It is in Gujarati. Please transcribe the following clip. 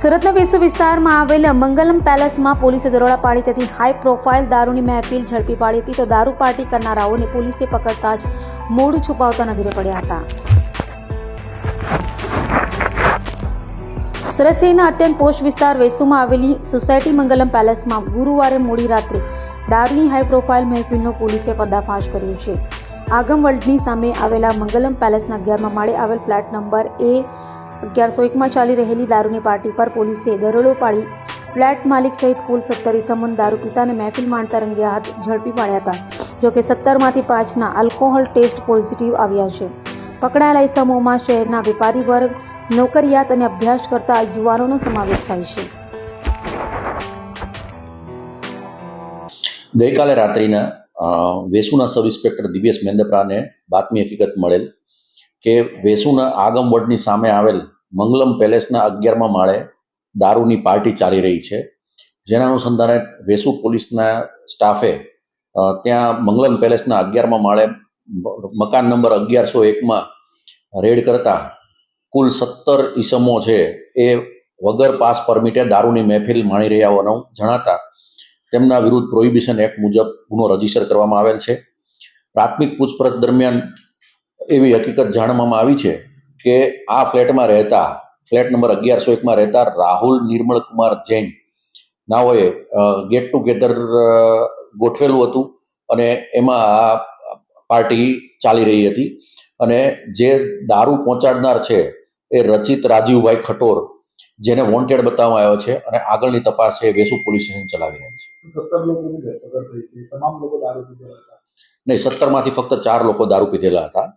સુરતના વેસુ વિસ્તારમાં આવેલ મંગલમ પેલેસમાં પોલીસે દરોડા પાડી તેથી હાઈ પ્રોફાઇલ દારૂની મહેફિલ ઝડપી પાડી હતી તો દારૂ પાર્ટી કરનારાઓને પોલીસે પકડતા જ મોડું છુપાવતા નજરે પડ્યા હતા. સુરત શહેરના અત્યંત પોસ્ટ વિસ્તાર વેસુમાં આવેલી સોસાયટી મંગલમ પેલેસમાં ગુરુવારે મોડી રાત્રે દારૂની હાઈ પ્રોફાઇલ મહેફિલનો પોલીસે પર્દાફાશ કર્યો છે. આગમ વર્લ્ડની સામે આવેલા મંગલમ પેલેસના અગિયારમાં માળે આવેલ ફ્લેટ નંબર એ અગિયારસો એકમાં ચાલી રહેલી દારૂની પાર્ટી પર પોલીસે દરોડો પાડી ફ્લેટ માલિક સહિત કુલ સત્તર ઇસમોને દારૂ પિતાને મહેફિલ માણતા રંગ્યા હાથ ઝડપી પાડ્યા હતા જોકે સત્તરમાંથી પાંચના આલ્કોહોલ ટેસ્ટ પોઝિટિવ આવ્યા છે. પકડાયેલા ઇસમોમાં શહેરના વેપારી વર્ગ, નોકરિયાત અને અભ્યાસ કરતા યુવાનોનો સમાવેશ થાય છે. ગઈકાલે રાત્રિના વેસુના સબ ઇન્સ્પેક્ટર દિવ્યેશ મેંદપરાને બાતમી હકીકત મળેલ કે વેસુના આગમ વોર્ડની સામે આવેલ મંગલમ પેલેસના અગિયારમાં માળે દારૂની પાર્ટી ચાલી રહી છે. જેના અનુસંધાને વેસુ પોલીસના સ્ટાફે ત્યાં મંગલમ પેલેસના અગિયારમાં માળે મકાન નંબર અગિયારસો એકમાં રેડ કરતા કુલ સત્તર ઈસમો છે એ વગર પાસ પરમિટે દારૂની મહેફિલ માણી રહ્યા હોવાનું જણાતા તેમના વિરુદ્ધ પ્રોહિબિશન એક્ટ મુજબ ગુનો રજિસ્ટર કરવામાં આવેલ છે. પ્રાથમિક પૂછપરછ દરમિયાન એવી હકીકત જાણવામાં આવી છે કે આ ફ્લેટમાં રહેતા, ફ્લેટ નંબર અગિયારસો એકમાં રહેતા રાહુલ નિર્મળ કુમાર જૈન નાઓએ ગેટ ટુગેધર ગોઠવેલું હતું અને એમાં આ પાર્ટી ચાલી રહી હતી અને જે દારૂ પહોંચાડનાર છે એ રચિત રાજીવભાઈ ખટોર જેને વોન્ટેડ બતાવવામાં આવ્યો છે અને આગળની તપાસ છે વેસુ પોલીસ સ્ટેશન ચલાવી રહી છે. સત્તર લોકોની ધરપકડ થઈ છે. તમામ લોકો દારૂ પીધેલા હતા. નહીં સત્તરમાંથી ફક્ત ચાર લોકો દારૂ પીધેલા હતા.